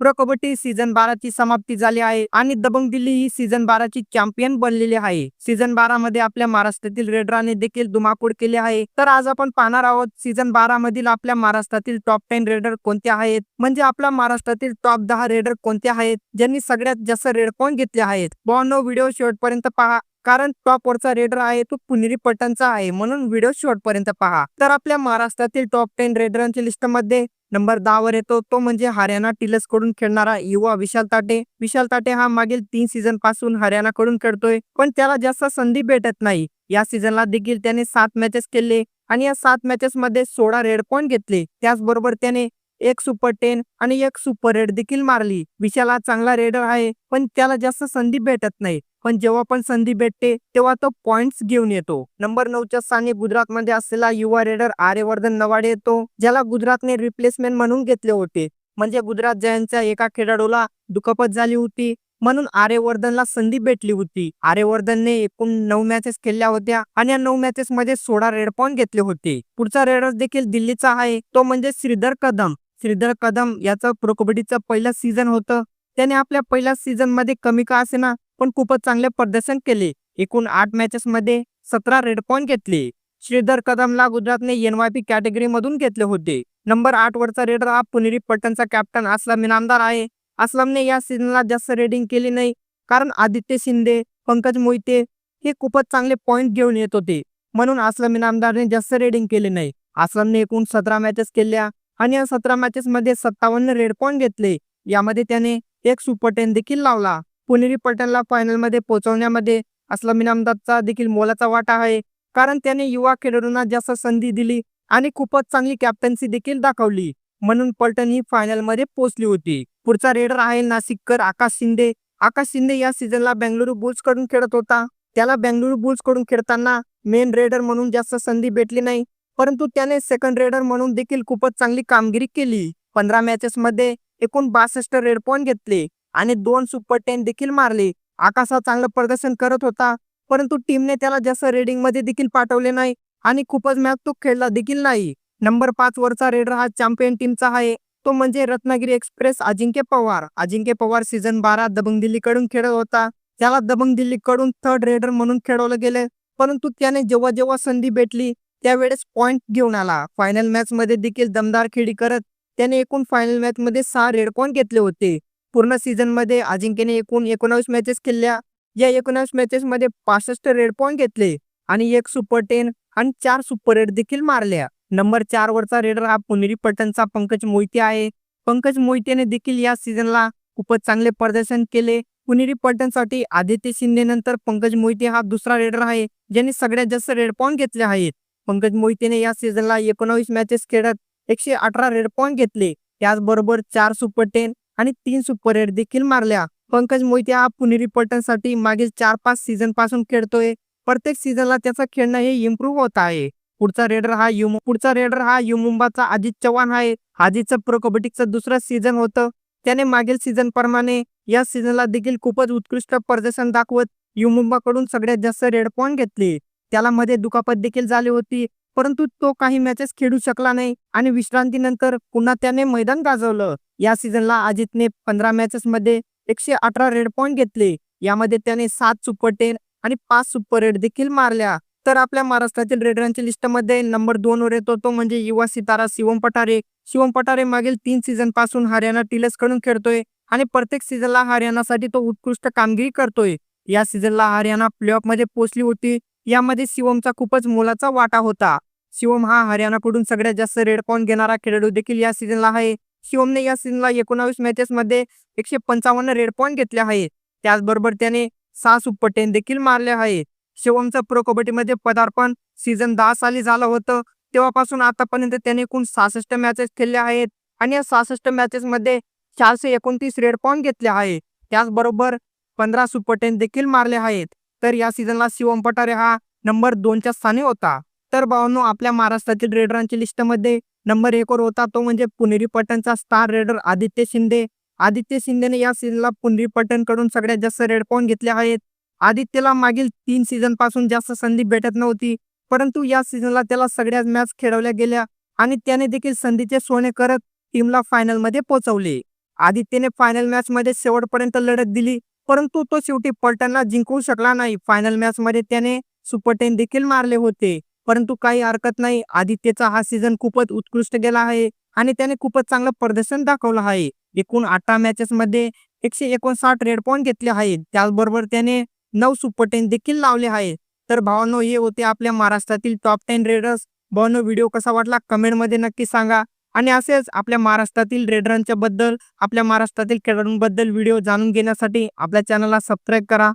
Pro kabaddi season बाराची समाप्ती झाली आहे आणि दबंग दिल्ली ही सीझन बाराची चॅम्पियन बनलेली आहे. सीझन बारा मध्ये आपल्या महाराष्ट्रातील रेडराने देखील धुमाकूळ केली आहे. तर आज आपण पाहणार आहोत सीझन बारा मधील आपल्या महाराष्ट्रातील टॉप टेन रेडर कोणते आहेत? म्हणजे आपल्या महाराष्ट्रातील टॉप दहा रेडर कोणते आहेत? ज्यांनी सगळ्यात जास्त रेडकॉन घेतले आहेत. बॉनो व्हिडिओ शेवटपर्यंत पहा. कारण टॉपवरचा रेडर आहे तो पुनेरी पटनचा आहे. म्हणून व्हिडिओ शेवटपर्यंत पहा. तर आपल्या महाराष्ट्रातील टॉप टेन रेडरांच्या लिस्टमध्ये नंबर दहा वर येतो. तो म्हणजे हरियाणा टिलर्सकडून खेळणारा युवा विशाल ताटे. विशाल ताटे हा मागील तीन सीझनपासून हरियाणाकडून खेळतोय. पण त्याला जास्त संधी भेटत नाही. या सीझनला देखील त्याने सात मॅचेस केले आणि या सात मॅचेस मध्ये सोळा रेड पॉईंट घेतले. त्याचबरोबर त्याने एक सुपर टेन आणि एक सुपर रेड देखील मारली. विशाला चांगला रेडर आहे पण त्याला जास्त संधी भेटत नाही. पण जेव्हा पण संधी भेटते तेव्हा तो पॉइंट्स घेऊन येतो. नंबर नऊच्या स्थानी गुजरात मध्ये असलेला युवा रेडर आर्यवर्धन नवाडे येतो ज्याला गुजरातने रिप्लेसमेंट म्हणून घेतले होते. म्हणजे गुजरात जयांच्या एका खेळाडूला दुखापत झाली होती म्हणून आर्यवर्धनला संधी भेटली होती. आर्यवर्धनने एकूण नऊ मॅचेस खेळल्या होत्या आणि या नऊ मॅचेस मध्ये सोळा रेड पॉईंट घेतले होते. पुढचा रेडर देखील दिल्लीचा आहे तो म्हणजे श्रीधर कदम. श्रीधर कदम याचं प्रो कबड्डीचं पहिलं सीझन होतं. त्याने आपल्या पहिल्या सीझनमध्ये कमी का असेना पण खूपच चांगले प्रदर्शन केले. एकूण आठ मॅचेस मध्ये सतरा रेड पॉईंट घेतले. श्रीधर कदमला गुजरातने एनवायपी कॅटेगरी मधून घेतले होते. नंबर आठ वरचा रेडर हा पुनेरी पट्टणचा कॅप्टन असलम इनामदार आहे. असलमने या सीझनला जास्त रेडिंग केली नाही कारण आदित्य शिंदे पंकज मोहिते हे खूपच चांगले पॉईंट घेऊन येत होते. म्हणून असलम इनामदारने जास्त रेडिंग केली नाही. असलमने एकूण सतरा मॅचेस केल्या. आणि या सतरा मॅचेस मध्ये सत्तावन्न रेड पॉईंट घेतले. यामध्ये त्याने एक सुपर टेन देखील लावला. पुणेरी पटेलला फायनलमध्ये पोहोचवण्यामध्ये असलम इनामदारचा देखील मोलाचा वाटा आहे. कारण त्याने युवा खेळाडूंना जास्त संधी दिली आणि खूपच चांगली कॅप्टन्सी देखील दाखवली. म्हणून पलटण ही फायनलमध्ये पोहोचली होती. पुढचा रेडर आहे नाशिककर आकाश शिंदे. आकाश शिंदे या सीझनला बेंगलुरू बुल्सकडून खेळत होता. त्याला बेंगलुरू बुल्सकडून खेळताना मेन रेडर म्हणून जास्त संधी भेटली नाही. परंतु त्याने सेकंड रेडर म्हणून देखील खूपच चांगली कामगिरी केली. पंधरा मॅचेस मध्ये एकूण बासष्ट रेड पॉईंट घेतले आणि दोन सुपर टेन देखील मारले. आकाश हा चांगलं प्रदर्शन करत होता परंतु टीमने त्याला जास्त रेडिंगमध्ये देखील पाठवले नाही आणि खूपच मॅच तो खेळला देखील नाही. नंबर पाच वरचा रेडर हा चॅम्पियन टीमचा आहे. तो म्हणजे रत्नागिरी एक्सप्रेस अजिंक्य पवार. अजिंक्य पवार सीझन बारा दबंग दिल्लीकडून खेळत होता. त्याला दबंग दिल्लीकडून थर्ड रेडर म्हणून खेळवलं गेले. परंतु त्याने जेव्हा जेव्हा संधी भेटली त्यावेळेस पॉईंट घेऊन आला. फायनल मॅच मध्ये देखील दमदार खेळी करत त्याने एकूण फायनल मॅच मध्ये सहा रेड पॉईंट घेतले होते. पूर्ण सीझनमध्ये अजिंक्यने एकूण एकोणावीस मॅचेस खेळल्या. या एकोणावीस मॅचेस मध्ये पासष्ट रेड पॉईंट घेतले आणि एक सुपर टेन आणि चार सुपर रेड देखील मारल्या. नंबर चार वरचा रेडर हा पुनेरी पटनचा पंकज मोहिते आहे. पंकज मोहितेने देखील या सीझनला खूपच चांगले प्रदर्शन केले. पुनेरी पटनसाठी आदित्य शिंदे नंतर पंकज मोहिते हा दुसरा रेडर आहे ज्यांनी सगळ्यात जास्त रेड पॉईंट घेतले आहेत. पंकज मोहितेने या सीझनला एकोणावीस मॅचेस खेळत एकशे अठरा रेड पॉईंट घेतले. त्याचबरोबर चार सुपर टेन आणि तीन सुपर एट देखील मारल्या. पंकज मोहिते हा पुणेरी पलटणसाठी मागील चार पाच सीझनपासून खेळतोय. प्रत्येक सीझनला त्याचं खेळणं हे इम्प्रूव्ह होत आहे. पुढचा रेडर हा यु पुढचा रेडर हा युमुंबाचा अजित चव्हाण आहे. अजितचं प्रो कबड्डीचं दुसरं सीझन होतं. त्याने मागील सीझन प्रमाणे या सीझनला देखील खूपच उत्कृष्ट प्रदर्शन दाखवत युमुंबाकडून सगळ्यात जास्त रेड पॉईंट घेतले. त्याला मध्ये दुखापत देखील झाली होती. परंतु तो काही मॅचेस खेळू शकला नाही आणि विश्रांतीनंतर पुन्हा त्याने मैदान गाजवलं. या सीझनला अजितने पंधरा मॅचेस मध्ये एकशे अठरा रेड पॉईंट घेतले. यामध्ये त्याने सात सुपर टेन आणि पाच सुपर रेड देखील मारल्या. तर आपल्या महाराष्ट्रातील रेडरांच्या लिस्टमध्ये नंबर दोन वर येतो तो म्हणजे युवा सितारा शिवम पठारे. शिवम पठारे मागील तीन सीझनपासून हरियाणा टिलर्सकडून खेळतोय आणि प्रत्येक सीझनला हरियाणासाठी तो उत्कृष्ट कामगिरी करतोय. या सीझनला हरियाणा प्लेऑफमध्ये पोहोचली होती. यामध्ये शिवमचा खूपच मोलाचा वाटा होता. शिवम हा हरियाणाकडून सगळ्यात जास्त रेड पॉईंट घेणारा खेळाडू देखील या सीझनला आहे. शिवमने या सीझनला एकोणावीस मॅचेसमध्ये एकशे पंचावन्न रेड पॉईंट घेतले आहेत त्याचबरोबर त्याने सहा सुपर देखील मारले आहेत शिवमचं प्रो कबड्डीमध्ये पदार्पण सीझन दहा साली झालं होतं. तेव्हापासून आतापर्यंत त्याने एकूण सहासष्ट मॅचेस खेळले आहेत आणि या सहासष्ट मॅचेसमध्ये चारशे एकोणतीस रेड पॉईंट घेतले आहे. त्याचबरोबर पंधरा सुप्पटेन देखील मारले आहेत. तर या सीझनला शिवम पठारे हा नंबर दोनच्या स्थानी होता. तर भावांनो आपल्या महाराष्ट्रातील रेडरांच्या लिस्टमध्ये नंबर एकवर होता तो म्हणजे पुनेरी पटनचा स्टार रेडर आदित्य शिंदे. आदित्य शिंदेने या सीझनला पुनेरी पटनकडून सगळ्यात जास्त रेड पॉईंट घेतले आहेत. आदित्यला मागील तीन सीझनपासून जास्त संधी भेटत नव्हती परंतु या सीझनला त्याला सगळ्याच मॅच खेळवल्या गेल्या आणि त्याने देखील संधीचे सोने करत टीमला फायनलमध्ये पोहोचवले. आदित्यने फायनल मॅचमध्ये शेवटपर्यंत लढत दिली परंतु तो शेवटी पलटणला जिंकू शकला नाही. फायनल मॅच मध्ये त्याने सुपर टेन देखील मारले होते. परंतु काही हरकत नाही. आदित्यचा हा सीझन खूपच उत्कृष्ट गेला आहे आणि त्याने खूपच चांगलं प्रदर्शन दाखवलं आहे. एकूण अठरा मॅचेस मध्ये एकशे एकोणसाठ रेड पॉईंट घेतले आहेत. त्याचबरोबर त्याने नऊ सुपर टेन देखील लावले आहे तर भावांनो हे होते आपल्या महाराष्ट्रातील टॉप टेन रेडर्स भावांनो व्हिडिओ कसा वाटला? कमेंटमध्ये नक्की सांगा. आणि असेच आपल्या महाराष्ट्रातील रेडरांच्या बद्दल आपल्या महाराष्ट्रातील खेळाडूंबद्दल व्हिडिओ जाणून घेण्यासाठी आपल्या चॅनलला सबस्क्राईब करा.